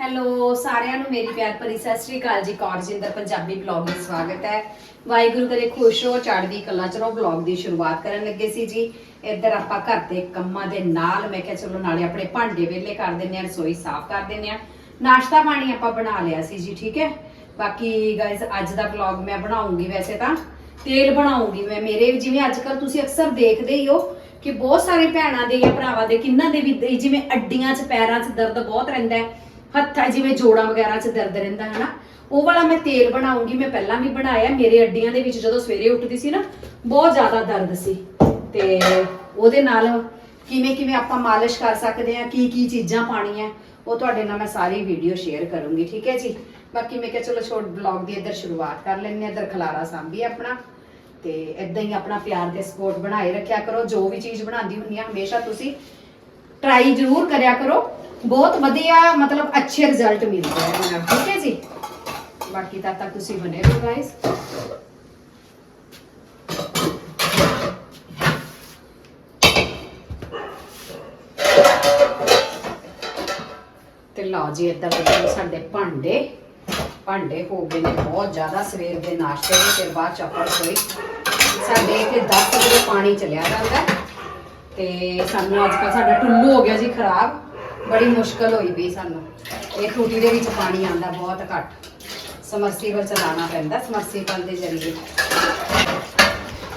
Hello ਸਾਰਿਆਂ ਨੂੰ ਮੇਰੀ ਪਿਆਰ ਭਰੀ ਸਤਿ ਸ੍ਰੀ ਅਕਾਲ ਜੀ। ਕੌਰਜਿੰਦਰ ਪੰਜਾਬੀ ਬਲੌਗ ਵਿੱਚ ਸਵਾਗਤ ਹੈ। ਵਾਹਿਗੁਰੂ ਕਰੇ ਖੁਸ਼ ਹੋ, ਚੜ੍ਹਦੀ ਕਲਾ ਚ ਬਲੌਗ ਦੀ ਸ਼ੁਰੂਆਤ ਕਰਨ ਲੱਗੇ ਸੀ ਜੀ। ਇੱਧਰ ਆਪਾਂ ਘਰ ਦੇ ਕੰਮਾਂ ਦੇ ਨਾਲ ਮੈਂ ਕਿਹਾ ਚਲੋ ਨਾਲੇ ਆਪਣੇ ਭਾਂਡੇ ਵੇਲੇ ਕਰ ਦਿੰਨੇ ਆ ਰਸੋਈ ਸਾਫ਼ ਕਰ ਦਿੰਨੇ ਆ ਨਾਸ਼ਤਾ ਪਾਣੀ ਆਪਾਂ ਬਣਾ ਲਿਆ ਸੀ ਜੀ, ਠੀਕ ਹੈ? ਬਾਕੀ ਗਾਇਜ਼ ਅੱਜ ਦਾ ਬਲੌਗ ਮੈਂ ਬਣਾਉਂਗੀ ਵੈਸੇ ਤਾਂ। ਤੇਲ ਬਣਾਉਂਗੀ ਮੈਂ। ਮੇਰੇ ਜਿਵੇਂ ਅੱਜ ਕੱਲ ਤੁਸੀਂ ਅਕਸਰ ਦੇਖਦੇ ਹੀ ਹੋ ਕਿ ਬਹੁਤ ਸਾਰੇ ਭੈਣਾਂ ਦੇ ਜਾਂ ਭਰਾਵਾਂ ਦੇ ਕਿੰਨਾਂ ਦੇ ਵੀ ਜਿਵੇਂ ਅੱਡੀਆਂ 'ਚ, ਪੈਰਾਂ 'ਚ ਦਰਦ ਬਹੁਤ ਰਹਿੰਦਾ ਹੈ। ਹੱਥਾਂ ਜਿਵੇਂ ਜੋੜਾਂ ਵਗੈਰਾ 'ਚ ਦਰਦ ਰਹਿੰਦਾ ਹੈ ਨਾ ਉਹ ਵਾਲਾ ਮੈਂ ਤੇਲ ਬਣਾਉਂਗੀ, ਮੈਂ ਪਹਿਲਾਂ ਵੀ ਬਣਾਇਆ, ਮੇਰੇ ਅੱਡੀਆਂ ਦੇ ਵਿੱਚ ਜਦੋਂ ਸਵੇਰੇ ਉੱਠਦੀ ਸੀ ਨਾ, ਬਹੁਤ ਜ਼ਿਆਦਾ ਦਰਦ ਸੀ। ਤੇ ਉਹਦੇ ਨਾਲ ਕਿਵੇਂ ਕਿਵੇਂ ਆਪਾਂ ਮਾਲਿਸ਼ ਕਰ ਸਕਦੇ ਆ ਕੀ ਕੀ ਚੀਜ਼ਾਂ ਪਾਣੀਆਂ ਉਹ ਤੁਹਾਡੇ ਨਾਲ ਮੈਂ ਸਾਰੀ ਵੀਡੀਓ ਸ਼ੇਅਰ ਕਰੂੰਗੀ, ਠੀਕ ਹੈ ਜੀ? ਬਾਕੀ ਮੈਂ ਕਿਹਾ ਚਲੋ ਛੋਟ ਬਲੌਗ ਦੀ ਇੱਧਰ ਸ਼ੁਰੂਆਤ ਕਰ ਲੈਂਦੇ ਆ ਇੱਧਰ ਖਲਾਰਾ ਸਾਂਭੀ ਆਪਣਾ। ਤੇ ਇਦਾਂ ਹੀ ਆਪਣਾ ਪਿਆਰ ਤੇ ਸਪੋਰਟ ਬਣਾਏ ਰੱਖਿਆ ਕਰੋ, ਜੋ ਵੀ ਚੀਜ਼ ਬਣਾਉਂਦੀ ਹੁੰਦੀ ਆ ਹਮੇਸ਼ਾ ਤੁਸੀਂ ਟਰਾਈ ਜ਼ਰੂਰ ਕਰਿਆ ਕਰੋ। ਬਹੁਤ ਵਧੀਆ, ਮਤਲਬ ਅੱਛੇ ਰਿਜ਼ਲਟ ਮਿਲਦੇ ਆ ਇਹਨਾਂ ਠੀਕ ਹੈ ਜੀ? ਬਾਕੀ ਤਦ ਤੱਕ ਤੁਸੀਂ ਬਣੇ ਰਹੋ ਗਾਇਸ ਤੇ ਲਓ ਜੀ ਇਦਾਂ ਕਰਕੇ ਸਾਡੇ ਭਾਂਡੇ। ਭਾਂਡੇ ਹੋ ਗਏ ਨੇ ਬਹੁਤ ਜ਼ਿਆਦਾ, ਸਵੇਰ ਦੇ ਨਾਸ਼ਤੇ ਦੇ ਫਿਰ ਬਾਅਦ ਚ ਆਪਾਂ ਰਸੋਈ ਸਾਡੇ ਇੱਥੇ 10 ਵਜੇ ਪਾਣੀ ਚਲਿਆ ਜਾਂਦਾ ਤੇ ਸਾਨੂੰ ਅੱਜ ਕੱਲ੍ਹ ਸਾਡਾ ਟੁੱਲੂ ਹੋ ਗਿਆ ਜੀ ਖਰਾਬ। ਬੜੀ ਮੁਸ਼ਕਲ ਹੋਈ ਪਈ ਸਾਨੂੰ। ਇਹ ਟੂਟੀ ਦੇ ਵਿੱਚ ਪਾਣੀ ਆਂਦਾ ਬਹੁਤ ਘੱਟ। ਸਮਰਸੀਬਲ ਚਲਾਉਣਾ ਪੈਂਦਾ ਸਮਰਸੀਬਲ ਦੇ ਜ਼ਰੀਏ।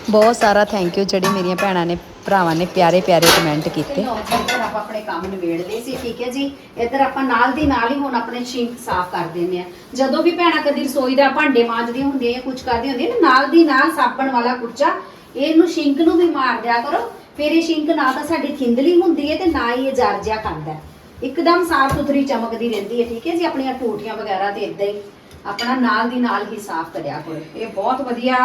ਬਹੁਤ ਸਾਰਾ ਥੈਂਕ ਯੂ ਜਿਹੜੀ ਮੇਰੀਆਂ ਭੈਣਾਂ ਨੇ ਭਰਾਵਾਂ ਨੇ ਪਿਆਰੇ ਪਿਆਰੇ ਕਮੈਂਟ ਕੀਤੇ। ਲਓ ਜੀ, ਇੱਧਰ ਆਪਾਂ ਆਪਣੇ ਕੰਮ ਨਿਬੇੜ ਲਏ ਸੀ ਠੀਕ ਹੈ ਜੀ? ਇੱਧਰ ਆਪਾਂ ਨਾਲ ਦੀ ਨਾਲ ਹੀ ਹੁਣ ਆਪਣੇ ਸਿੰਕ ਸਾਫ਼ ਕਰ ਦਿੰਦੇ ਆ ਜਦੋਂ ਵੀ ਭੈਣਾਂ ਕਦੀ ਰਸੋਈ ਦਾ ਭਾਂਡੇ ਮਾਂਜਦੀਆਂ ਹੁੰਦੀਆਂ ਜਾਂ ਕੁਝ ਕਰਦੀਆਂ ਹੁੰਦੀਆਂ ਨਾ ਨਾਲ ਦੀ ਨਾਲ ਸਾਬਣ ਵਾਲਾ ਕੁੱਚਾ ਇਹਨੂੰ ਸਿੰਕ ਨੂੰ ਵੀ ਮਾਰ ਦਿਆ ਕਰੋ। ਫਿਰ ਇਹ ਸਿੰਕ ਨਾ ਤਾਂ ਸਾਡੀ ਥਿੰਦਲੀ ਹੁੰਦੀ ਹੈ ਤੇ ਨਾ ਹੀ ਇਹ ਜਰ ਕਰਦਾ ਇੱਕਦਮ ਸਾਫ਼ ਸੁਥਰੀ ਚਮਕਦੀ ਰਹਿੰਦੀ ਹੈ ਠੀਕ ਹੈ ਜੀ? ਆਪਣੀਆਂ ਟੂਟੀਆਂ ਵਗੈਰਾ ਤੇ ਇਦਾਂ ਹੀ ਆਪਣਾ ਨਾਲ ਦੀ ਨਾਲ ਹੀ ਸਾਫ਼ ਕਰਿਆ ਕਰੋ। ਇਹ ਬਹੁਤ ਵਧੀਆ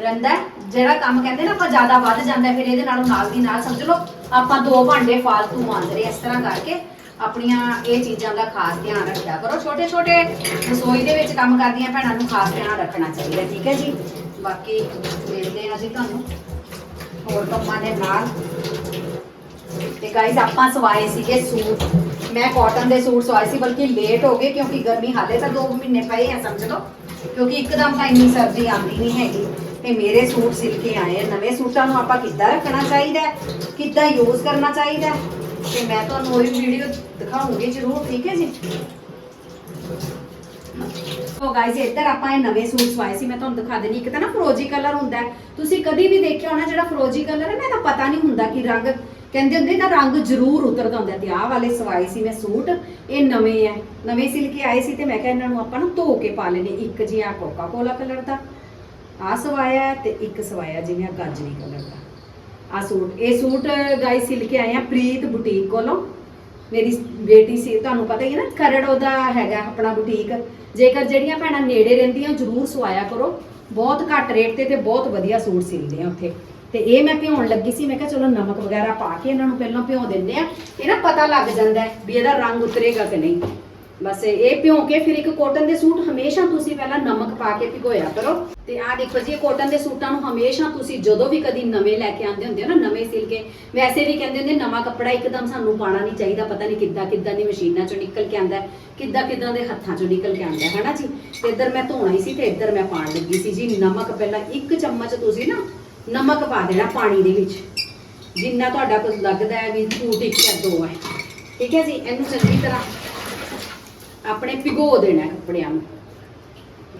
ਰਹਿੰਦਾ ਜਿਹੜਾ ਕੰਮ ਕਹਿੰਦੇ ਨਾ ਆਪਾਂ ਜ਼ਿਆਦਾ ਵੱਧ ਜਾਂਦਾ ਫਿਰ ਇਹਦੇ ਨਾਲੋਂ ਨਾਲ ਦੀ ਨਾਲ ਸਮਝ ਲਓ, ਆਪਾਂ ਦੋ ਭਾਂਡੇ ਫਾਲਤੂ ਮਾਂਜ ਰਹੇ ਇਸ ਤਰ੍ਹਾਂ ਕਰਕੇ ਆਪਣੀਆਂ ਇਹ ਚੀਜ਼ਾਂ ਦਾ ਖਾਸ ਧਿਆਨ ਰੱਖਿਆ ਕਰੋ। ਛੋਟੇ ਛੋਟੇ ਰਸੋਈ ਦੇ ਵਿੱਚ ਕੰਮ ਕਰਦੀਆਂ ਭੈਣਾਂ ਨੂੰ ਖਾਸ ਧਿਆਨ ਰੱਖਣਾ ਚਾਹੀਦਾ, ਠੀਕ ਹੈ ਜੀ? ਬਾਕੀ ਮਿਲਦੇ ਹਾਂ ਜੀ ਤੁਹਾਨੂੰ। ਹੋਰ ਕੰਮਾਂ ਦੇ ਨਾਲ। ਤੇ ਗਾਇਜ਼ ਆਪਾਂ ਸਵਾਏ ਸੀਗੇ ਸੂਟ। ਮੈਂ ਕਾਟਨ ਦੇ ਸੂਟ ਸਵਾਏ ਸੀ ਬਲਕਿ ਲੇਟ ਹੋ ਗਏ ਕਿਉਂਕਿ ਗਰਮੀ ਹਾਲੇ ਤਾਂ 2 ਮਹੀਨੇ ਪਏ ਆ ਸਮਝ ਲਓ। ਕਿਉਂਕਿ ਇੱਕਦਮ ਤਾਂ ਇੰਨੀ ਸਰਦੀ ਆਉਂਦੀ ਨਹੀਂ ਹੈਗੀ। ਤੇ ਮੇਰੇ ਸੂਟ ਸਿਲ ਕੇ ਆਏ ਆ। ਨਵੇਂ ਸੂਟਾਂ ਨੂੰ ਆਪਾਂ ਕਿੱਦਾਂ ਰੱਖਣਾ ਚਾਹੀਦਾ ਕਿੱਦਾਂ ਯੂਜ਼ ਕਰਨਾ ਚਾਹੀਦਾ ਹੈ, ਤੇ ਮੈਂ ਤੁਹਾਨੂੰ ਉਹ ਵੀਡੀਓ ਦਿਖਾਉਂਗੀ ਜ਼ਰੂਰ ਠੀਕ ਹੈ ਜੀ? ਸੋ ਗਾਇਜ਼ ਇੱਧਰ ਆਪਾਂ ਇਹ ਨਵੇਂ ਸੂਟ ਸਵਾਏ ਸੀ, ਮੈਂ ਤੁਹਾਨੂੰ ਦਿਖਾ ਦੇਣੀ ਇੱਕ ਤਾਂ ਨਾ ਫਰੋਜੀ ਕਲਰ ਹੁੰਦਾ ਹੈ। ਤੁਸੀਂ ਕਦੀ ਵੀ ਦੇਖਿਆ ਹੋਣਾ ਜਿਹੜਾ ਫਰੋਜੀ ਕਲਰ ਹੈ ਨਾ ਇਹਦਾ ਪਤਾ ਨਹੀਂ ਹੁੰਦਾ ਕਿ ਰੰਗ ਕਹਿੰਦੇ ਹੁੰਦੇ ਤਾਂ ਰੰਗ ਜ਼ਰੂਰ ਉਤਰਦਾ ਹੁੰਦਾ ਤੇ ਆਹ ਵਾਲੇ ਸਵਾਏ ਸੀ ਮੈਂ ਸੂਟ। ਇਹ ਨਵੇਂ ਆ ਨਵੇਂ ਸਿਲ ਕੇ ਆਏ ਸੀ ਤੇ ਮੈਂ ਕਿਹਾ ਇਹਨਾਂ ਨੂੰ ਆਪਾਂ ਨੂੰ ਧੋ ਕੇ ਪਾ ਲੈਣੇ ਇੱਕ ਜੀ ਆ ਕੋਕਾ ਕੋਲਾ ਕਲਰ ਦਾ ਆ ਸਵਾਇਆ ਤੇ ਇੱਕ ਸਵਾਇਆ ਜਿਵੇਂ ਆ ਗਾਜਰੀ ਕਲਰ ਦਾ। ਆ ਸੂਟ, ਇਹ ਸੂਟ ਗਾਇਸ ਸਿਲ ਕੇ ਆਏ ਆ ਪ੍ਰੀਤ ਬੁਟੀਕ ਕੋਲੋਂ। ਮੇਰੀ ਬੇਟੀ ਸੀ, ਤੁਹਾਨੂੰ ਪਤਾ ਹੀ ਹੈ ਨਾ ਕਰੜ ਉਹਦਾ ਹੈਗਾ ਆਪਣਾ ਬੁਟੀਕ ਜੇਕਰ ਜਿਹੜੀਆਂ ਭੈਣਾਂ ਨੇੜੇ ਰਹਿੰਦੀਆਂ, ਜਰੂਰ ਸਵਾਇਆ ਕਰੋ। ਬਹੁਤ ਘੱਟ ਰੇਟ ਤੇ ਤੇ ਬਹੁਤ ਵਧੀਆ ਸੂਟ ਸਿਲਦੇ ਆ ਉੱਥੇ। ਤੇ ਇਹ ਮੈਂ ਭਿਉਣ ਲੱਗੀ ਸੀ, ਮੈਂ ਕਿਹਾ ਚਲੋ ਨਮਕ ਵਗੈਰਾ ਪਾ ਕੇ ਇਹਨਾਂ ਨੂੰ ਪਹਿਲਾਂ ਭਿਉਂ ਦਿੰਦੇ ਆ। ਇਹ ਨਾ ਪਤਾ ਲੱਗ ਜਾਂਦਾ ਵੀ ਇਹਦਾ ਰੰਗ ਉਤਰੇਗਾ ਕਿ ਨਹੀਂ। ਬਸ ਇਹ ਭਿਉਂ ਕੇ ਫਿਰ ਇੱਕ ਕੋਟਨ ਦੇ ਸੂਟ ਹਮੇਸ਼ਾ ਤੁਸੀਂ ਪਹਿਲਾਂ ਨਮਕ ਪਾ ਕੇ ਭਿਗੋਇਆ ਕਰੋ। ਤੇ ਆਹ ਦੇਖੋ ਜੀ, ਇਹ ਕੋਟਨ ਦੇ ਸੂਟਾਂ ਨੂੰ ਹਮੇਸ਼ਾ ਤੁਸੀਂ ਜਦੋਂ ਵੀ ਕਦੀ ਨਵੇਂ ਲੈ ਕੇ ਆਉਂਦੇ ਹੁੰਦੇ ਹੋ ਨਾ, ਨਵੇਂ ਸਿਲ ਕੇ, ਵੈਸੇ ਵੀ ਕਹਿੰਦੇ ਹੁੰਦੇ, ਨਵਾਂ ਕੱਪੜਾ ਇੱਕਦਮ ਸਾਨੂੰ ਪਾਣਾ ਨਹੀਂ ਚਾਹੀਦਾ, ਪਤਾ ਨਹੀਂ ਕਿੱਦਾਂ ਕਿੱਦਾਂ ਦੀ ਮਸ਼ੀਨਾਂ ਚੋਂ ਨਿਕਲ ਕੇ ਆਂਦਾ ਕਿੱਦਾਂ ਕਿੱਦਾਂ ਦੇ ਹੱਥਾਂ ਚੋਂ ਨਿਕਲ ਕੇ ਆਂਦਾ ਹੈ ਨਾ ਜੀ? ਤੇ ਇੱਧਰ ਮੈਂ ਧੋਣਾ ਹੀ ਸੀ ਤੇ ਇੱਧਰ ਮੈਂ ਪਾਣ ਲੱਗੀ ਸੀ ਜੀ। ਨਮਕ ਪਹਿਲਾਂ ਇੱਕ ਚਮਚ ਤੁਸੀਂ ਨਾ ਨਮਕ ਪਾ ਦੇਣਾ ਪਾਣੀ ਦੇ ਵਿੱਚ। ਜਿੰਨਾ ਤੁਹਾਡਾ ਕੁਝ ਲੱਗਦਾ ਹੈ ਵੀ ਸੂਟ ਇੱਕ ਜਾਂ ਦੋ ਹੈ। ਠੀਕ ਹੈ ਜੀ? ਇਹਨੂੰ ਚੰਗੀ ਤਰ੍ਹਾਂ ਆਪਣੇ ਭਿਗੋ ਦੇਣਾ ਕੱਪੜਿਆਂ ਨੂੰ।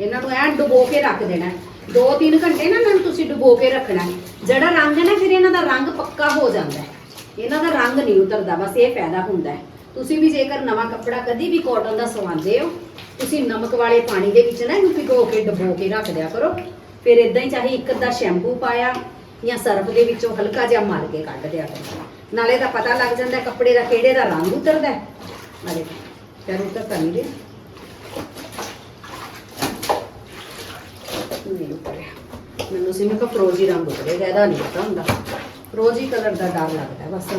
ਇਹਨਾਂ ਨੂੰ ਐ ਡੁਬੋ ਕੇ ਰੱਖ ਦੇਣਾ 2-3 ਘੰਟੇ ਨਾ ਇਹਨਾਂ ਨੂੰ ਤੁਸੀਂ ਡੁਬੋ ਕੇ ਰੱਖਣਾ ਜਿਹੜਾ ਰੰਗ ਹੈ ਨਾ ਫਿਰ ਇਹਨਾਂ ਦਾ ਰੰਗ ਪੱਕਾ ਹੋ ਜਾਂਦਾ ਹੈ। ਇਹਨਾਂ ਦਾ ਰੰਗ ਨਹੀਂ ਉਤਰਦਾ, ਬਸ ਇਹ ਫਾਇਦਾ ਹੁੰਦਾ ਹੈ। ਤੁਸੀਂ ਵੀ ਜੇਕਰ ਨਵਾਂ ਕੱਪੜਾ ਕਦੀ ਵੀ ਕਾਟਨ ਦਾ ਸਵਾਉਂਦੇ ਹੋ, ਤੁਸੀਂ ਨਮਕ ਵਾਲੇ ਪਾਣੀ ਦੇ ਵਿੱਚ ਨਾ ਇਹਨੂੰ ਭਿਗੋ ਕੇ, ਡਬੋ ਕੇ ਰੱਖ ਦਿਆ ਕਰੋ। ਫਿਰ ਇਦਾਂ ਹੀ ਚਾਹੇ ਇੱਕ ਅੱਧਾ ਸ਼ੈਂਪੂ ਪਾਇਆ ਜਾਂ ਸਰਫ ਦੇ ਵਿੱਚੋਂ ਹਲਕਾ ਜਿਹਾ ਮਲ ਕੇ ਕੱਢ ਦਿਆ ਕਰੋ। ਨਾਲੇ ਤਾਂ ਪਤਾ ਲੱਗ ਜਾਂਦਾ ਕੱਪੜੇ ਦਾ ਕਿਹੜੇ ਦਾ ਰੰਗ ਉਤਰਦਾ ਨਾਲੇ ਫਿਰ ਉਤਰ ਤਾਂ ਨਹੀਂ ਉਤਰਿਆ ਮੈਨੂੰ ਸੀ, ਮੈਂ ਫਰੋਜੀ ਰੰਗ ਉਤਰੇਗਾ ਇਹਦਾ ਨਹੀਂ ਪਤਾ ਹੁੰਦਾ। ਫਰੋਜੀ ਕਲਰ ਦਾ ਡਰ ਲੱਗਦਾ ਬਸ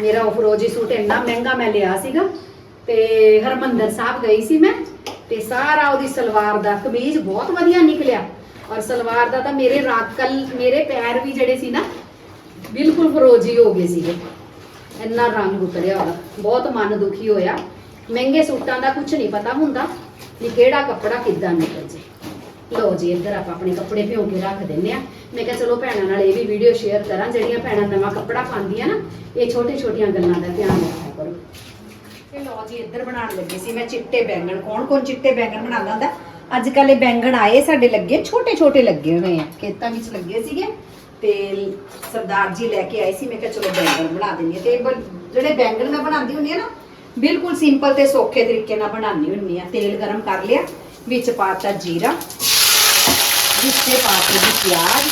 ਮੇਰਾ ਉਹ ਫਰੋਜੀ ਸੂਟ ਇੰਨਾ ਮਹਿੰਗਾ ਮੈਂ ਲਿਆ ਸੀਗਾ ਤੇ ਹਰਮੰਦਰ ਸਾਹਿਬ ਗਈ ਸੀ ਮੈਂ ਤੇ ਸਾਰਾ ਉਹਦੀ ਸਲਵਾਰ ਦਾ ਕਮੀਜ਼ ਬਹੁਤ ਵਧੀਆ ਨਿਕਲਿਆ। ਔਰ ਸਲਵਾਰ ਦਾ ਤਾਂ ਮੇਰੇ ਰਾਕਲ ਮੇਰੇ ਪੈਰ ਵੀ ਜਿਹੜੇ ਸੀ ਨਾ, ਬਿਲਕੁਲ ਫਰੋਜੀ ਹੋ ਗਏ ਸੀਗੇ। ਇੰਨਾ ਰੰਗ ਉਤਰਿਆ ਉਹਦਾ। ਬਹੁਤ ਮਨ ਦੁਖੀ ਹੋਇਆ। ਮਹਿੰਗੇ ਸੂਟਾਂ ਦਾ ਕੁਝ ਨਹੀਂ ਪਤਾ ਹੁੰਦਾ ਕਿ ਕਿਹੜਾ ਕੱਪੜਾ ਕਿੱਦਾਂ ਨਿਕਲ ਜੇ ਲਓ ਜੀ, ਇੱਧਰ ਆਪਾਂ ਆਪਣੇ ਕੱਪੜੇ ਭਿਓ ਕੇ ਰੱਖ ਦਿੰਨੇ ਆ ਮੈਂ ਕਿਹਾ ਚਲੋ ਭੈਣਾਂ ਨਾਲ ਇਹ ਵੀ ਵੀਡੀਓ ਸ਼ੇਅਰ ਕਰਾਂ, ਜਿਹੜੀਆਂ ਭੈਣਾਂ ਨਵਾਂ ਕੱਪੜਾ ਪਾਉਂਦੀਆਂ ਨਾ, ਇਹ ਛੋਟੇ ਛੋਟੀਆਂ ਗੱਲਾਂ ਦਾ ਧਿਆਨ ਰੱਖਿਆ ਕਰੋ। ਤੇ ਲਓ ਜੀ, ਇੱਧਰ ਬਣਾਉਣ ਲੱਗੇ ਸੀ ਮੈਂ ਚਿੱਟੇ ਬੈਂਗਣ। ਕੌਣ ਕੌਣ ਚਿੱਟੇ ਬੈਂਗਣ ਬਣਾਉਂਦਾ ਹੁੰਦਾ? ਅੱਜ ਕੱਲ ਇਹ ਬੈਂਗਣ ਆਏ ਸਾਡੇ ਲੱਗੇ ਛੋਟੇ ਛੋਟੇ ਲੱਗੇ ਹੋਏ ਆ। ਖੇਤਾਂ ਵਿੱਚ ਲੱਗੇ ਸੀਗੇ। ਤੇ ਸਰਦਾਰ ਜੀ ਲੈ ਕੇ ਆਏ ਸੀ, ਮੈਂ ਕਿਹਾ ਚਲੋ ਬੈਂਗਣ ਬਣਾ ਦਿੰਦੀ ਹਾਂ। ਤੇ ਬ- ਜਿਹੜੇ ਬੈਂਗਣ ਮੈਂ ਬਣਾਉਂਦੀ ਹੁੰਦੀ ਆ ਨਾ, ਬਿਲਕੁਲ ਸਿੰਪਲ ਤੇ ਸੌਖੇ ਤਰੀਕੇ ਨਾਲ ਬਣਾਉਂਦੀ ਹੁੰਦੀ ਆ ਤੇਲ ਗਰਮ ਕਰ ਲਿਆ, ਵਿੱਚ ਪਾਤਾ ਜੀਰਾ, ਵਿੱਚੇ ਪਾਤੇ ਜੀ ਪਿਆਜ਼,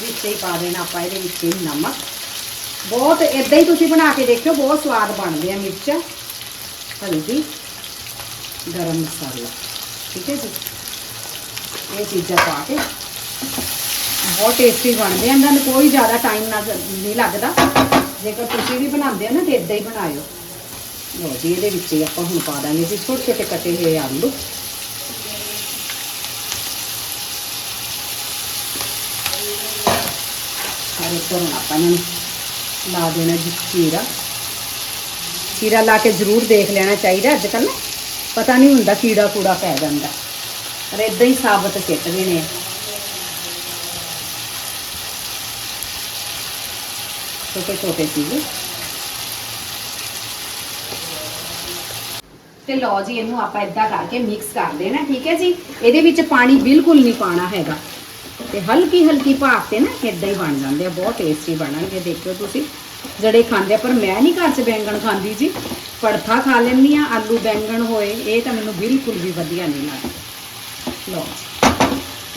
ਵਿੱਚੇ ਹੀ ਪਾ ਦੇਣਾ ਆਪਾਂ ਇਹਦੇ ਵਿੱਚ ਹੀ ਨਮਕ। ਬਹੁਤ ਇਦਾਂ ਹੀ ਤੁਸੀਂ ਬਣਾ ਕੇ ਦੇਖਿਓ, ਬਹੁਤ ਸਵਾਦ ਬਣਦੇ ਆ ਮਿਰਚਾਂ। ਹਲਦੀ, ਗਰਮ ਮਸਾਲਾ। ਠੀਕ ਹੈ ਜੀ? ਇਹ ਚੀਜ਼ਾਂ ਪਾ ਕੇ ਬਹੁਤ ਟੇਸਟੀ ਬਣਦੇ ਆ। ਇਹਨਾਂ ਨੂੰ ਕੋਈ ਜ਼ਿਆਦਾ ਟਾਈਮ ਨਾ ਨਹੀਂ ਲੱਗਦਾ। ਜੇਕਰ ਤੁਸੀਂ ਵੀ ਬਣਾਉਂਦੇ ਹੋ ਨਾ, ਤੇ ਇਦਾਂ ਹੀ ਬਣਾਇਓ। ਲੋ ਜੀ, ਇਹਦੇ ਵਿੱਚ ਹੀ ਆਪਾਂ ਹੁਣ ਪਾ ਦਾਂਗੇ ਜੀ ਛੋਟੇ ਛੋਟੇ ਕੱਟੇ ਹੋਏ ਆਲੂ। ਸਾਰੇ ਤੋਂ ਆਪਾਂ ਇਹਨਾਂ ਨੂੰ ਲਾ ਦੇਣਾ ਜੀ ਚੀਰਾ ਚੀਰਾ ਲਾ ਕੇ ਜ਼ਰੂਰ ਦੇਖ ਲੈਣਾ ਚਾਹੀਦਾ ਅੱਜ ਕੱਲ੍ਹ ਪਤਾ ਨਹੀਂ ਹੁੰਦਾ ਕੀੜਾ ਕੂੜਾ ਪੈ ਜਾਂਦਾ। ਪਰ ਇਦਾਂ ਹੀ ਸਾਬਤ ਸਿੱਟ ਦੇਣੇ ਆ। ਛੋਟੇ ਛੋਟੇ ਸੀਗੇ ਤੇ ਲਓ ਜੀ, ਇਹਨੂੰ ਆਪਾਂ ਇਦਾਂ ਕਰਕੇ ਮਿਕਸ ਕਰ ਦੇਣਾ ਠੀਕ ਹੈ ਜੀ? ਇਹਦੇ ਵਿੱਚ ਪਾਣੀ ਬਿਲਕੁਲ ਨਹੀਂ ਪਾਣਾ ਹੈਗਾ। ਤੇ ਹਲਕੀ ਹਲਕੀ ਭਾਪ ਤੇ ਨਾ ਇਦਾਂ ਹੀ ਬਣ ਜਾਂਦੇ ਆ, ਬਹੁਤ ਟੇਸਟੀ ਬਣਨਗੇ, ਦੇਖਿਓ ਤੁਸੀਂ। ਜਿਹੜੇ ਖਾਂਦੇ ਆ, ਪਰ ਮੈਂ ਨਹੀਂ ਘਰ 'ਚ ਬੈਂਗਣ ਖਾਂਦੀ ਜੀ। ਪੜਥਾ ਖਾ ਲੈਂਦੀ ਆ ਆਲੂ ਬੈਂਗਣ ਹੋਏ, ਇਹ ਤਾਂ ਮੈਨੂੰ ਬਿਲਕੁਲ ਵੀ ਵਧੀਆ ਨਹੀਂ ਲੱਗਦਾ। ਲਓ ਜੀ।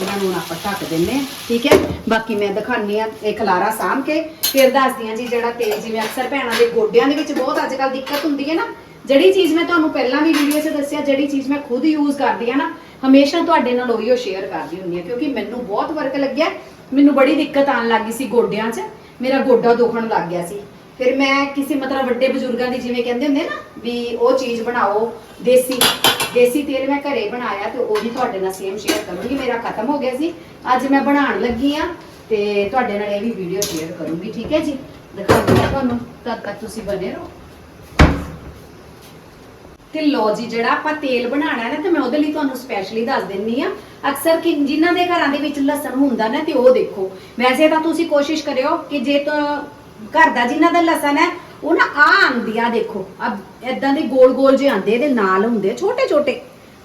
ਇਹਨਾਂ ਨੂੰ ਹੁਣ ਆਪਾਂ ਢੱਕ ਦਿੰਨੇ ਆ ਠੀਕ ਹੈ? ਬਾਕੀ ਮੈਂ ਦਿਖਾਨੀ ਆ ਇਹ ਖਲਾਰਾ ਸਾਂਭ ਕੇ। ਫਿਰ ਦੱਸਦੀ ਆ ਜੀ ਜਿਹੜਾ ਤੇਲ, ਜਿਵੇਂ ਅਕਸਰ ਭੈਣਾਂ ਦੇ ਗੋਡਿਆਂ ਦੇ ਵਿੱਚ ਬਹੁਤ ਅੱਜ ਕੱਲ ਦਿੱਕਤ ਹੁੰਦੀ ਹੈ ਨਾ, ਜਿਹੜੀ ਚੀਜ਼ ਮੈਂ ਤੁਹਾਨੂੰ ਪਹਿਲਾਂ ਵੀ ਵੀਡੀਓ 'ਚ ਦੱਸਿਆ, ਜਿਹੜੀ ਚੀਜ਼ ਮੈਂ ਖੁਦ ਯੂਜ਼ ਕਰਦੀ ਆ ਨਾ, ਹਮੇਸ਼ਾ ਤੁਹਾਡੇ ਨਾਲ ਉਹੀ ਉਹ ਸ਼ੇਅਰ ਕਰਦੀ ਹੁੰਦੀ ਆ, ਕਿਉਂਕਿ ਮੈਨੂੰ ਬਹੁਤ ਫ਼ਰਕ ਲੱਗਿਆ, ਮੈਨੂੰ ਬੜੀ ਦਿੱਕਤ ਆਉਣ ਲੱਗੀ ਸੀ ਗੋਡਿਆਂ 'ਚ, ਮੇਰਾ ਗੋਡਾ ਦੁਖਣ ਲੱਗ ਗਿਆ ਸੀ। ਫਿਰ ਮੈਂ ਕਿਸੇ ਮਤਲਬ ਵੱਡੇ ਬਜ਼ੁਰਗਾਂ ਦੀ ਜਿਵੇਂ ਕਹਿੰਦੇ ਹੁੰਦੇ ਨਾ, ਵੀ ਉਹ ਚੀਜ਼ ਬਣਾਓ, ਦੇਸੀ ਦੇਸੀ ਤੇਲ ਮੈਂ ਘਰੇ ਬਣਾਇਆ ਤੇ ਉਹ ਵੀ ਤੁਹਾਡੇ ਨਾਲ ਸੇਮ ਸ਼ੇਅਰ ਕਰੂੰਗੀ, ਮੇਰਾ ਖਤਮ ਹੋ ਗਿਆ ਸੀ, ਅੱਜ ਮੈਂ ਬਣਾਉਣ ਲੱਗੀ ਆ। ਤੇ ਤੁਹਾਡੇ ਨਾਲ ਇਹ ਵੀ ਵੀਡੀਓ ਸ਼ੇਅਰ ਕਰੂੰਗੀ, ਠੀਕ ਹੈ ਜੀ? ਦਿਖਾਉਂਦੀ ਆ ਤੁਹਾਨੂੰ, ਤਦ ਤੱਕ ਤੁਸੀਂ ਬਨੇ ਰਹੋ। ਤੇ ਲੋ ਜੀ, ਜਿਹੜਾ ਆਪਾਂ ਤੇਲ ਬਣਾਉਣਾ ਹੈ ਨਾ, ਤੇ ਮੈਂ ਉਹਦੇ ਲਈ ਤੁਹਾਨੂੰ ਸਪੈਸ਼ਲੀ ਦੱਸ ਦਿੰਨੀ ਆ। ਅਕਸਰ ਕਿ ਜਿਨ੍ਹਾਂ ਦੇ ਘਰਾਂ ਦੇ ਵਿੱਚ ਲਸਣ ਹੁੰਦਾ ਨਾ, ਤੇ ਉਹ ਦੇਖੋ। ਵੈਸੇ ਤਾਂ ਤੁਸੀਂ ਕੋਸ਼ਿਸ਼ ਕਰਿਓ ਕਿ ਜੇ ਤਾਂ ਘਰ ਦਾ ਜਿਨ੍ਹਾਂ ਦਾ ਲਸਣ ਹੈ, ਉਹ ਨਾ ਆ ਆਂਦੀ ਆ, ਦੇਖੋ। ਆ ਇਦਾਂ ਦੇ ਗੋਲ ਗੋਲ ਜੇ ਆਂਦੇ, ਇਹਦੇ ਨਾਲ ਹੁੰਦੇ ਛੋਟੇ ਛੋਟੇ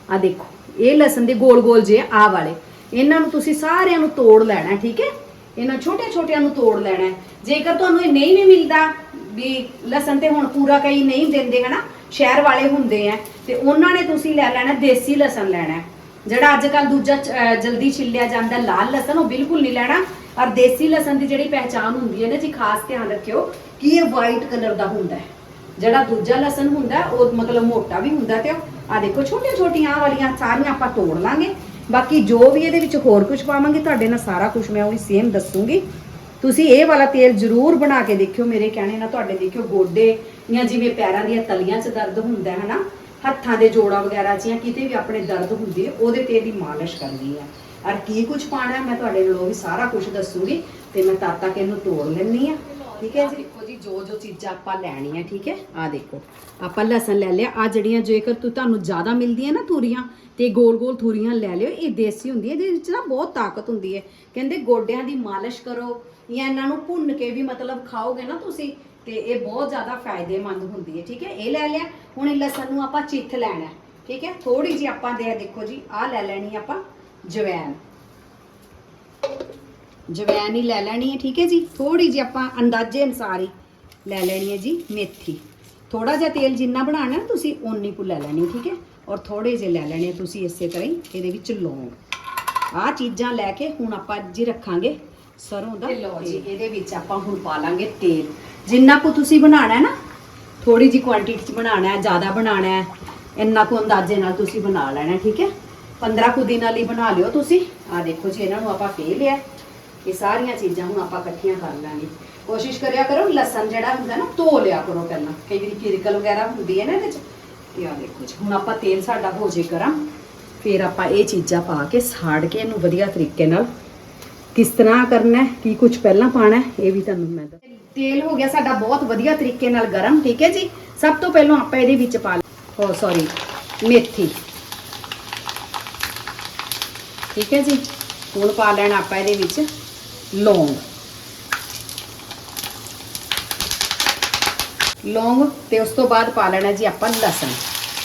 ਆ ਦੇਖੋ, ਇਹ ਲਸਣ ਦੇ ਗੋਲ ਗੋਲ ਜੇ ਆ ਵਾਲੇ। ਇਹਨਾਂ ਨੂੰ ਤੁਸੀਂ ਸਾਰਿਆਂ ਨੂੰ ਤੋੜ ਲੈਣਾ, ਠੀਕ ਹੈ? ਇਹਨਾਂ ਛੋਟੇ ਛੋਟਿਆਂ ਨੂੰ ਤੋੜ ਲੈਣਾ ਹੈ। ਜੇਕਰ ਤੁਹਾਨੂੰ ਇਹ ਨਹੀਂ ਵੀ ਮਿਲਦਾ ਵੀ ਲਸਣ ਤੇ ਹੁਣ ਪੂਰਾ ਕਈ ਨਹੀਂ ਦਿੰਦੇ, ਹਨਾ? ਸ਼ਹਿਰ ਵਾਲੇ ਹੁੰਦੇ ਆ, ਤੇ ਉਹਨਾਂ ਨੇ ਤੁਸੀਂ ਲੈ ਲੈਣਾ, ਦੇਸੀ ਲਸਣ ਲੈਣਾ ਜਿਹੜਾ ਅੱਜ ਕੱਲ ਦੂਜਾ ਜਲਦੀ ਛਿੱਲਿਆ ਜਾਂਦਾ, ਲਾਲ ਲਸਣ, ਉਹ ਬਿਲਕੁਲ ਨਹੀਂ ਲੈਣਾ। ਔਰ ਦੇਸੀ ਲਸਣ ਦੀ ਜਿਹੜੀ ਪਹਿਚਾਨ ਹੁੰਦੀ ਹੈ ਨਾ ਜੀ, ਖਾਸ ਧਿਆਨ ਰੱਖਿਓ ਕਿ ਇਹ ਵਾਈਟ ਕਲਰ ਦਾ ਹੁੰਦਾ ਹੈ। ਜਿਹੜਾ ਦੂਜਾ ਲਸਣ ਹੁੰਦਾ, ਉਹ ਮਤਲਬ ਮੋਟਾ ਵੀ ਹੁੰਦਾ ਤੇ ਆ ਦੇਖੋ ਛੋਟੀਆਂ ਛੋਟੀਆਂ ਵਾਲੀਆਂ, ਸਾਰੀਆਂ ਆਪਾਂ ਤੋੜ ਲਾਂਗੇ। ਬਾਕੀ ਜੋ ਵੀ ਇਹਦੇ ਵਿੱਚ ਹੋਰ ਕੁਝ ਪਾਵਾਂਗੇ, ਤੁਹਾਡੇ ਨਾਲ ਸਾਰਾ ਕੁਝ ਮੈਂ ਉਹੀ ਸੇਮ ਦੱਸੂਗੀ। ਤੁਸੀਂ ਇਹ ਵਾਲਾ ਤੇਲ ਜ਼ਰੂਰ ਬਣਾ ਕੇ ਦੇਖਿਓ, ਮੇਰੇ ਕਹਿਣੇ ਨਾਲ ਤੁਹਾਡੇ ਦੇਖਿਓ, ਗੋਡੇ ਜਾਂ ਜਿਵੇਂ ਪੈਰਾਂ ਦੀਆਂ ਤਲੀਆਂ 'ਚ ਦਰਦ ਹੁੰਦਾ ਹੈ ਨਾ, ਹੱਥਾਂ ਦੇ ਜੋੜਾਂ ਵਗੈਰਾ 'ਚ ਜਾਂ ਕਿਤੇ ਵੀ ਆਪਣੇ ਦਰਦ ਹੁੰਦੀ ਹੈ ਉਹਦੇ ਤੇ ਇਹਦੀ ਮਾਲਿਸ਼ ਕਰਨੀ ਹੈ ਔਰ ਕੀ ਕੁਝ ਪਾਣਾ ਮੈਂ ਤੁਹਾਡੇ ਨਾਲ ਉਹ ਵੀ ਸਾਰਾ ਕੁਝ ਦੱਸੂਗੀ ਤੇ ਮੈਂ ਤਦ ਤੱਕ ਇਹਨੂੰ ਤੋੜ ਲੈਣੀ ਆ ਠੀਕ ਹੈ ਜੀ? ਜੋ ਜੋ ਚੀਜ਼ਾਂ ਆਪਾਂ ਲੈਣੀਆਂ, ਠੀਕ ਹੈ? ਆ ਦੇਖੋ, ਆਪਾਂ ਲਸਣ ਲੈ ਲਿਆ। ਆ ਜਿਹੜੀਆਂ ਜੇਕਰ ਤੂੰ ਤੁਹਾਨੂੰ ਜ਼ਿਆਦਾ ਮਿਲਦੀਆਂ ਨਾ ਤੂਰੀਆਂ ਤੇ ਗੋਲ ਗੋਲ ਥੂਰੀਆਂ ਲੈ ਲਿਓ, ਇਹ ਦੇਸੀ ਹੁੰਦੀ ਹੈ ਇਹਦੇ ਵਿੱਚ ਨਾ ਬਹੁਤ ਤਾਕਤ ਹੁੰਦੀ ਹੈ। ਕਹਿੰਦੇ ਗੋਡਿਆਂ ਦੀ ਮਾਲਿਸ਼ ਕਰੋ ਜਾਂ ਇਹਨਾਂ ਨੂੰ ਭੁੰਨ ਕੇ ਵੀ ਮਤਲਬ ਖਾਓਗੇ ਨਾ ਤੁਸੀਂ, ਤੇ ਇਹ ਬਹੁਤ ਜ਼ਿਆਦਾ ਫਾਇਦੇਮੰਦ ਹੁੰਦੀ ਹੈ, ਠੀਕ ਹੈ? ਇਹ ਲੈ ਲਿਆ, ਹੁਣ ਇਹ ਲਸਣ ਨੂੰ ਆਪਾਂ ਚਿੱਥ ਲੈਣਾ, ਠੀਕ ਹੈ? ਥੋੜੀ ਜੀ ਆਪਾਂ ਦੇ, ਦੇਖੋ ਜੀ, ਆਹ ਲੈ ਲੈਣੀ ਆਪਾਂ ਜਵੈਨ ਜਵੈਨ ਹੀ ਲੈ ਲੈਣੀ ਹੈ, ਠੀਕ ਹੈ ਜੀ? ਥੋੜੀ ਜੀ ਆਪਾਂ ਅੰਦਾਜ਼ੇ ਅਨੁਸਾਰ ਹੀ ਲੈ ਲੈਣੀ ਹੈ ਜੀ ਮੇਥੀ। ਥੋੜਾ ਜਿਹਾ ਤੇਲ ਜਿੰਨਾ ਬਣਾਉਣਾ ਨਾ ਤੁਸੀਂ ਓਨੀ ਕੁ ਲੈ ਲੈਣੀ ਠੀਕ ਹੈ? ਔਰ ਥੋੜੇ ਜਿਹੇ ਲੈ ਲੈਣੇ ਤੁਸੀਂ ਇਸੇ ਤਰ੍ਹਾਂ ਹੀ ਇਹਦੇ ਵਿੱਚ ਲੌਂਗ। ਆਹ ਚੀਜ਼ਾਂ ਲੈ ਕੇ ਹੁਣ ਆਪਾਂ ਜੀ ਰੱਖਾਂਗੇ ਸਰੋਂ ਦਾ ਲਓ ਜੀ ਇਹਦੇ ਵਿੱਚ ਆਪਾਂ ਹੁਣ ਪਾ ਲਾਂਗੇ ਤੇਲ। ਜਿੰਨਾ ਕੁ ਤੁਸੀਂ ਬਣਾਉਣਾ ਹੈ ਨਾ ਥੋੜੀ ਜੀ ਕੁਆਂਟੀਟੀ ਚ ਬਣਾਉਣਾ ਹੈ ਜ਼ਿਆਦਾ ਬਣਾਉਣਾ ਹੈ ਇੰਨਾ ਕੁ ਅੰਦਾਜ਼ੇ ਨਾਲ ਤੁਸੀਂ ਬਣਾ ਲੈਣਾ ਠੀਕ ਹੈ? 15 ਕੁ ਦਿਨਾਂ ਲਈ ਬਣਾ ਲਿਓ ਤੁਸੀਂ। ਆ ਦੇਖੋ ਜੀ ਇਹਨਾਂ ਨੂੰ ਆਪਾਂ ਫੇ ਲਿਆ। ਇਹ ਸਾਰੀਆਂ ਚੀਜ਼ਾਂ ਹੁਣ ਆਪਾਂ ਇਕੱਠੀਆਂ ਕਰ ਲਾਂਗੇ। ਕੋਸ਼ਿਸ਼ ਕਰਿਆ ਕਰੋ, ਲਸਣ ਜਿਹੜਾ ਹੁੰਦਾ ਨਾ, ਧੋ ਲਿਆ ਕਰੋ ਪਹਿਲਾਂ। ਕਈ ਵਾਰੀ ਕਿਰਕਲ ਵਗੈਰਾ ਹੁੰਦੀ ਹੈ ਨਾ ਇਹਦੇ ਚ। ਤੇ ਆ ਦੇਖੋ ਜੀ, ਹੁਣ ਆਪਾਂ ਤੇਲ ਸਾਡਾ ਹੋ ਜੇ ਗਰਮ, ਫਿਰ ਆਪਾਂ ਇਹ ਚੀਜ਼ਾਂ ਪਾ ਕੇ ਸਾੜ ਕੇ ਇਹਨੂੰ ਵਧੀਆ ਤਰੀਕੇ ਨਾਲ ਕਿਸ ਤਰ੍ਹਾਂ ਕਰਨਾ ਹੈ, ਕੀ ਕੁਝ ਪਹਿਲਾਂ ਪਾਣਾ ਹੈ, ਇਹ ਵੀ ਤੁਹਾਨੂੰ ਮੈਂ ਤੇਲ ਹੋ ਗਿਆ ਸਾਡਾ ਬਹੁਤ ਵਧੀਆ ਤਰੀਕੇ ਨਾਲ ਗਰਮ, ਠੀਕ ਹੈ ਜੀ? ਸਭ ਤੋਂ ਪਹਿਲਾਂ ਆਪਾਂ ਇਹਦੇ ਵਿੱਚ ਪਾ ਹੋ ਸੌਰੀ ਮੇਥੀ। ਠੀਕ ਹੈ ਜੀ? ਹੁਣ ਪਾ ਲੈਣਾ ਆਪਾਂ ਇਹਦੇ ਵਿੱਚ ਲੌਂਗ। ਲੌਂਗ ਤੇ ਉਸ ਤੋਂ ਬਾਅਦ ਪਾ ਲੈਣਾ ਜੀ ਆਪਾਂ ਲਸਣ,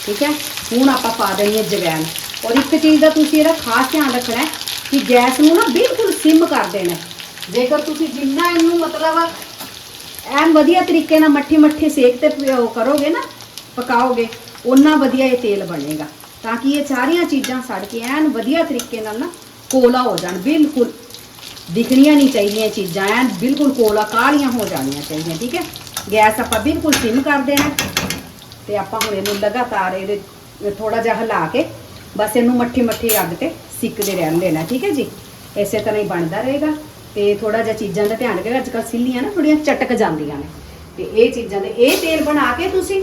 ਠੀਕ ਹੈ? ਹੁਣ ਆਪਾਂ ਪਾ ਦੇਣੀ ਹੈ ਜਵੈਣ। ਔਰ ਇੱਕ ਚੀਜ਼ ਦਾ ਤੁਸੀਂ ਇਹਦਾ ਖਾਸ ਧਿਆਨ ਰੱਖਣਾ ਹੈ ਕਿ ਗੈਸ ਨੂੰ ਨਾ ਬਿਲਕੁਲ ਸਿਮ ਕਰ ਦੇਣਾ ਜੇਕਰ ਤੁਸੀਂ ਜਿੰਨਾ ਇਹਨੂੰ ਮਤਲਬ ਐਨ ਵਧੀਆ ਤਰੀਕੇ ਨਾਲ ਮੱਠੀ ਮੱਠੀ ਸੇਕ ਤੇ ਪ- ਕਰੋਗੇ ਨਾ, ਪਕਾਓਗੇ, ਓਨਾ ਵਧੀਆ ਇਹ ਤੇਲ ਬਣੇਗਾ। ਤਾਂ ਕਿ ਇਹ ਸਾਰੀਆਂ ਚੀਜ਼ਾਂ ਸੜ ਕੇ ਐਨ ਵਧੀਆ ਤਰੀਕੇ ਨਾਲ ਨਾ ਕੋਲਾ ਹੋ ਜਾਣ, ਬਿਲਕੁਲ। ਦਿਖਣੀਆਂ ਨਹੀਂ ਚਾਹੀਦੀਆਂ ਚੀਜ਼ਾਂ, ਐਨ ਬਿਲਕੁਲ ਕੋਲਾ ਕਾਲੀਆਂ ਹੋ ਜਾਣੀਆਂ ਚਾਹੀਦੀਆਂ, ਠੀਕ ਹੈ? ਗੈਸ ਆਪਾਂ ਬਿਲਕੁਲ ਸਿਮ ਕਰ ਦੇਣਾ ਤੇ ਆਪਾਂ ਹੁਣ ਇਹਨੂੰ ਲਗਾਤਾਰ ਇਹਦੇ ਥੋੜਾ ਜਿਹਾ ਹਿਲਾ ਕੇ ਬਸ ਇਹਨੂੰ ਮੱਠੀ ਮੱਠੀ ਅੱਗ ਤੇ ਸਿੱਕਦੇ ਰਹਿਣ ਦੇਣਾ, ਠੀਕ ਹੈ ਜੀ? ਇਸੇ ਤਰ੍ਹਾਂ ਹੀ ਬਣਦਾ ਰਹੇਗਾ ਤੇ ਥੋੜਾ ਜਿਹਾ ਚੀਜ਼ਾਂ ਦਾ ਧਿਆਨ ਰੱਖਿਓ ਅੱਜ ਕੱਲ੍ਹ ਸਿੱਲੀਆਂ ਨਾ ਥੋੜੀਆਂ ਚਟਕ ਜਾਂਦੀਆਂ ਨੇ। ਤੇ ਇਹ ਚੀਜ਼ਾਂ ਦੇ, ਇਹ ਤੇਲ ਬਣਾ ਕੇ ਤੁਸੀਂ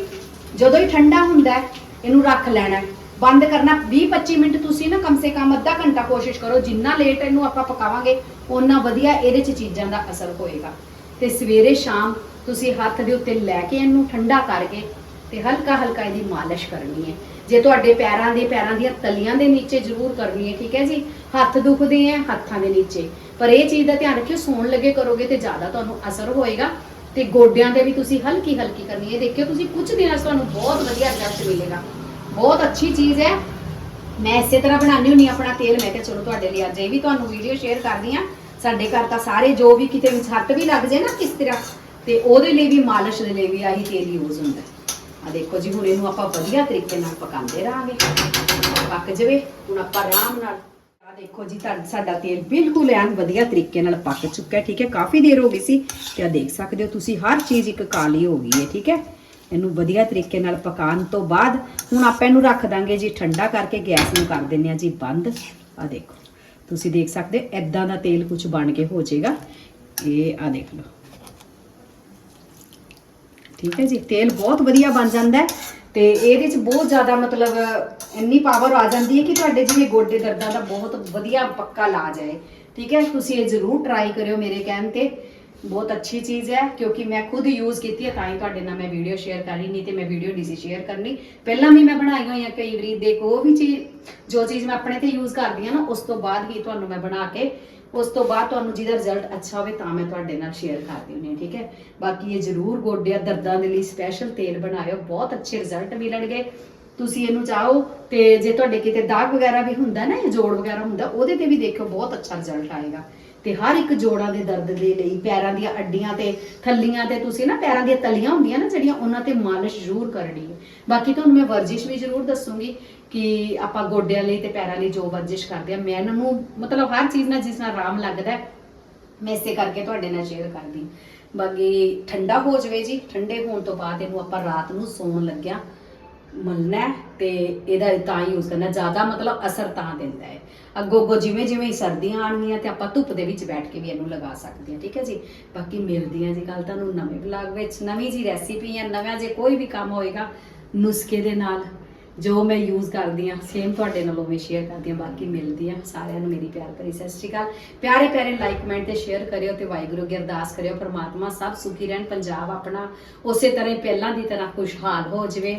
ਜਦੋਂ ਹੀ ਠੰਡਾ ਹੁੰਦਾ ਇਹਨੂੰ ਰੱਖ ਲੈਣਾ ਬੰਦ ਕਰਨਾ 20-25 ਮਿੰਟ ਤੁਸੀਂ ਨਾ ਕਮ ਸੇ ਕਮ ਅੱਧਾ ਘੰਟਾ ਕੋਸ਼ਿਸ਼ ਕਰੋ, ਜਿੰਨਾ ਲੇਟ ਇਹਨੂੰ ਆਪਾਂ ਪਕਾਵਾਂਗੇ ਉਨਾ ਵਧੀਆ ਇਹਦੇ 'ਚ ਚੀਜ਼ਾਂ ਦਾ ਅਸਰ ਹੋਏਗਾ। ਤੇ ਸਵੇਰੇ, ਸ਼ਾਮ ਤੁਸੀਂ ਹੱਥ ਦੇ ਉੱਤੇ ਲੈ ਕੇ ਇਹਨੂੰ ਠੰਡਾ ਕਰਕੇ ਤੇ ਹਲਕਾ ਹਲਕਾ ਇਹਦੀ ਮਾਲਿਸ਼ ਕਰਨੀ ਹੈ। ਜੇ ਤੁਹਾਡੇ ਪੈਰਾਂ ਦੇ ਪੈਰਾਂ ਦੀਆਂ ਤਲੀਆਂ ਦੇ ਨੀਚੇ ਜ਼ਰੂਰ ਕਰਨੀ ਹੈ, ਠੀਕ ਹੈ ਜੀ? ਹੱਥ ਦੁਖਦੇ ਹੈ, ਹੱਥਾਂ ਦੇ ਨੀਚੇ। ਪਰ ਇਹ ਚੀਜ਼ ਦਾ ਧਿਆਨ ਰੱਖਿਓ, ਸੌਣ ਲੱਗੇ ਕਰੋਗੇ ਤੇ ਜ਼ਿਆਦਾ ਤੁਹਾਨੂੰ ਅਸਰ ਹੋਏਗਾ ਤੇ ਗੋਡਿਆਂ ਦੇ ਵੀ ਤੁਸੀਂ ਹਲਕੀ ਹਲਕੀ ਕਰਨੀ ਹੈ। ਦੇਖਿਓ, ਤੁਸੀਂ ਕੁਝ ਦਿਨਾਂ 'ਚ ਤੁਹਾਨੂੰ ਬਹੁਤ ਵਧੀਆ ਰਿਜ਼ਲਟ ਮਿਲੇਗਾ। ਬਹੁਤ ਅੱਛੀ ਚੀਜ਼ ਹੈ। ਮੈਂ ਇਸੇ ਤਰ੍ਹਾਂ ਬਣਾਉਣੀ ਹੁੰਦੀ ਹਾਂ, ਆਪਣਾ ਤੇਲ ਮੈਂ ਕਿਹਾ ਚਲੋ ਤੁਹਾਡੇ ਲਈ ਅੱਜ ਇਹ ਵੀ ਤੁਹਾਨੂੰ ਵੀਡੀਓ ਸ਼ੇਅਰ ਕਰਦੀ ਆ ਸਾਡੇ ਘਰ ਤਾਂ ਸਾਰੇ ਜੋ ਵੀ ਕਿਤੇ ਸੱਟ ਵੀ ਲੱਗ ਜੇ ਨਾ ਕਿਸ ਤਰ੍ਹਾਂ ਤੇ ਉਹਦੇ ਲਈ ਵੀ ਮਾਲਿਸ਼ ਦੇ ਲਈ ਵੀ ਆਹੀ ਤੇਲ ਯੂਜ਼ ਹੁੰਦਾ ਆ ਦੇਖੋ ਜੀ, ਹੁਣ ਇਹਨੂੰ ਆਪਾਂ ਵਧੀਆ ਤਰੀਕੇ ਨਾਲ ਪਕਾਉਂਦੇ ਰਹਾਂਗੇ। ਪੱਕ ਜਵੇ, ਹੁਣ ਆਪਾਂ ਆਰਾਮ ਨਾਲ ਆ ਦੇਖੋ ਜੀ ਤੁਹਾਡਾ ਸਾਡਾ ਤੇਲ ਬਿਲਕੁਲ ਐਨ ਵਧੀਆ ਤਰੀਕੇ ਨਾਲ ਪੱਕ ਚੁੱਕਾ ਹੈ ਠੀਕ ਹੈ? ਕਾਫੀ ਦੇਰ ਹੋ ਗਈ ਸੀ ਤੇ ਆ ਦੇਖ ਸਕਦੇ ਹੋ ਤੁਸੀਂ, ਹਰ ਚੀਜ਼ ਇੱਕ ਕਾਲੀ ਹੋ ਗਈ ਹੈ, ਠੀਕ ਹੈ? ਇਹਨੂੰ ਵਧੀਆ ਤਰੀਕੇ ਨਾਲ ਪਕਾਉਣ ਤੋਂ ਬਾਅਦ ਹੁਣ ਆਪਾਂ ਇਹਨੂੰ ਰੱਖ ਦਾਂਗੇ ਜੀ, ਠੰਡਾ ਕਰਕੇ ਗੈਸ ਨੂੰ ਕਰ ਦਿੰਨੇ ਆ ਜੀ, ਬੰਦ। ਆ ਦੇਖੋ, ਤੁਸੀਂ ਦੇਖ ਸਕਦੇ ਹੋ ਐਦਾਂ ਦਾ ਤੇਲ ਕੁਝ ਬਣ ਕੇ ਹੋ ਜਾਏਗਾ। ਇਹ ਆ ਦੇਖ ਲਓ। ਠੀਕ ਹੈ ਜੀ, ਤੇਲ ਬਹੁਤ ਵਧੀਆ ਬਣ ਜਾਂਦਾ ਹੈ ਤੇ ਇਹਦੇ ਚ ਬਹੁਤ ਜ਼ਿਆਦਾ ਮਤਲਬ ਇੰਨੀ ਪਾਵਰ ਆ ਜਾਂਦੀ ਹੈ ਕਿ ਤੁਹਾਡੇ ਜਿਵੇਂ ਗੋਡੇ ਦਰਦਾਂ ਦਾ ਬਹੁਤ ਵਧੀਆ ਪੱਕਾ ਇਲਾਜ ਹੈ ਠੀਕ ਹੈ, ਤੁਸੀਂ ਇਹ ਜ਼ਰੂਰ ਟਰਾਈ ਕਰਿਓ ਮੇਰੇ ਕਹਿਣ ਤੇ। ਬਹੁਤ ਅੱਛੀ ਚੀਜ਼ ਹੈ, ਕਿਉਂਕਿ ਮੈਂ ਖੁਦ ਯੂਜ਼ ਕੀਤੀ ਹੈ, ਤਾਂ ਹੀ ਤੁਹਾਡੇ ਨਾਲ ਮੈਂ ਵੀਡੀਓ ਸ਼ੇਅਰ ਕਰ ਰਹੀ, ਨਹੀਂ ਤੇ ਮੈਂ ਵੀਡੀਓ ਨਹੀਂ ਸੀ ਸ਼ੇਅਰ ਕਰਨੀ। ਪਹਿਲਾਂ ਵੀ ਮੈਂ ਬਣਾਈ ਹੋਈਆਂ ਕਈ ਵਾਰੀ, ਦੇਖੋ ਉਹ ਵੀ ਚੀਜ਼, ਜੋ ਚੀਜ਼ ਮੈਂ ਆਪਣੇ ਤੇ ਯੂਜ਼ ਕਰਦੀ ਹਾਂ ਨਾ, ਉਸ ਤੋਂ ਬਾਅਦ ਹੀ ਤੁਹਾਨੂੰ ਮੈਂ ਬਣਾ ਕੇ ਉਸ ਤੋਂ ਬਾਅਦ ਤੁਹਾਨੂੰ ਜਿਹਦਾ ਰਿਜ਼ਲਟ ਅੱਛਾ ਹੋਵੇ ਤਾਂ ਮੈਂ ਤੁਹਾਡੇ ਨਾਲ ਸ਼ੇਅਰ ਕਰਦੀ ਹੁੰਦੀ ਹਾਂ, ਠੀਕ ਹੈ? ਬਾਕੀ ਇਹ ਜ਼ਰੂਰ ਗੋਡਿਆਂ ਦਰਦਾਂ ਦੇ ਲਈ ਸਪੈਸ਼ਲ ਤੇਲ ਬਣਾਇਓ, ਬਹੁਤ ਅੱਛੇ ਰਿਜ਼ਲਟ ਮਿਲਣਗੇ। ਤੁਸੀਂ ਇਹਨੂੰ ਚਾਹੋ ਤੇ ਜੇ ਤੁਹਾਡੇ ਕਿਤੇ ਦਾਗ ਵਗੈਰਾ ਵੀ ਹੁੰਦਾ ਨਾ, ਜਾਂ ਜੋੜ ਵਗੈਰਾ ਹੁੰਦਾ, ਉਹਦੇ ਤੇ ਵੀ ਦੇਖਿਓ, ਬਹੁਤ ਅੱਛਾ ਰਿਜ਼ਲਟ ਆਏਗਾ। ਤੇ ਹਰ ਇੱਕ ਜੋੜਾਂ ਦੇ ਦਰਦ ਦੇ ਲਈ, ਪੈਰਾਂ ਦੀਆਂ ਅੱਡੀਆਂ ਤੇ ਥੱਲੀਆਂ ਤੇ ਤੁਸੀਂ ਨਾ ਪੈਰਾਂ ਦੀਆਂ ਤਲੀਆਂ ਹੁੰਦੀਆਂ ਨਾ ਜਿਹੜੀਆਂ ਉਹਨਾਂ ਤੇ ਮਾਲਿਸ਼ ਜ਼ਰੂਰ ਕਰਨੀ ਹੈ। ਬਾਕੀ ਤੁਹਾਨੂੰ ਮੈਂ ਵਰਜਿਸ਼ ਵੀ ਜ਼ਰੂਰ ਦੱਸੂਗੀ ਕਿ ਆਪਾਂ ਗੋਡਿਆਂ ਲਈ ਤੇ ਪੈਰਾਂ ਲਈ ਜੋ ਵਰਜਿਸ਼ ਕਰਦੇ ਆ ਮੈਂ ਇਹਨਾਂ ਨੂੰ ਮਤਲਬ ਹਰ ਚੀਜ਼ ਨਾਲ ਜਿਸ ਨਾਲ ਆਰਾਮ ਲੱਗਦਾ ਮੈਂ ਇਸੇ ਕਰਕੇ ਤੁਹਾਡੇ ਨਾਲ ਸ਼ੇਅਰ ਕਰਦੀ ਬਾਕੀ ਠੰਡਾ ਹੋ ਜਵੇ ਜੀ, ਠੰਡੇ ਹੋਣ ਤੋਂ ਬਾਅਦ ਇਹਨੂੰ ਆਪਾਂ ਰਾਤ ਨੂੰ ਸੌਣ ਲੱਗਿਆ। ਮਲਣਾ ਤੇ ਇਹਦਾ ਤਾਂ ਯੂਜ਼ ਕਰਨਾ, ਜ਼ਿਆਦਾ ਮਤਲਬ ਅਸਰ ਤਾਂ ਦਿੰਦਾ ਹੈ। ਅੱਗੋਂ ਅੱਗੋਂ ਜਿਵੇਂ ਜਿਵੇਂ ਸਰਦੀਆਂ ਆਣਗੀਆਂ ਤੇ ਆਪਾਂ ਧੁੱਪ ਦੇ ਵਿੱਚ ਬੈਠ ਕੇ ਵੀ ਇਹਨੂੰ ਲਗਾ ਸਕਦੇ ਹਾਂ, ਠੀਕ ਹੈ ਜੀ? ਬਾਕੀ ਮਿਲਦੀ ਜੀ ਕੱਲ ਤੁਹਾਨੂੰ ਨਵੇਂ ਵਲੌਗ ਵਿੱਚ, ਨਵੀਂ ਜੀ ਰੈਸਿਪੀ ਹੈ ਨਵਾਂ ਜੇ ਕੋਈ ਵੀ ਕੰਮ ਹੋਏਗਾ, ਨੁਸਖੇ ਦੇ ਨਾਲ ਜੋ ਮੈਂ ਯੂਜ਼ ਕਰਦੀ ਹਾਂ ਸੇਮ ਤੁਹਾਡੇ ਨਾਲ ਉਵੇਂ ਸ਼ੇਅਰ ਕਰਦੀ ਹਾਂ, ਬਾਕੀ ਮਿਲਦੀ ਹਾਂ। ਸਾਰਿਆਂ ਨੂੰ ਮੇਰੀ ਪਿਆਰ ਭਰੀ ਸਤਿ ਸ਼੍ਰੀ ਅਕਾਲ। ਪਿਆਰੇ ਪਿਆਰੇ ਲਾਈਕ ਕਮੈਂਟ ਤੇ ਸ਼ੇਅਰ ਕਰਿਓ ਤੇ ਵਾਹਿਗੁਰੂ ਅੱਗੇ ਅਰਦਾਸ ਕਰਿਓ। ਪਰਮਾਤਮਾ ਸਭ ਸੁਖੀ ਰਹਿਣ, ਪੰਜਾਬ ਆਪਣਾ ਉਸੇ ਤਰ੍ਹਾਂ ਹੀ ਪਹਿਲਾਂ ਦੀ ਤਰ੍ਹਾਂ ਖੁਸ਼ਹਾਲ ਹੋ ਜਵੇ।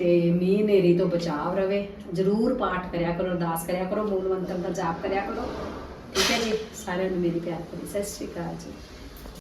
ਤੇ ਮੀਂਹ ਨੇਰੀ ਤੋਂ ਬਚਾਵ ਰਵੇ। ਜਰੂਰ ਪਾਠ ਕਰਿਆ ਕਰੋ, ਅਰਦਾਸ ਕਰਿਆ ਕਰੋ, ਮੂਲ ਮੰਤਰ ਦਾ ਜਾਪ ਕਰਿਆ ਕਰੋ। ਠੀਕ ਹੈ ਜੀ? ਸਾਰਿਆਂ ਨੂੰ ਮੇਰੀ ਪਿਆਰ ਭਰੀ ਸਤਿ ਸ਼੍ਰੀ ਅਕਾਲ ਜੀ।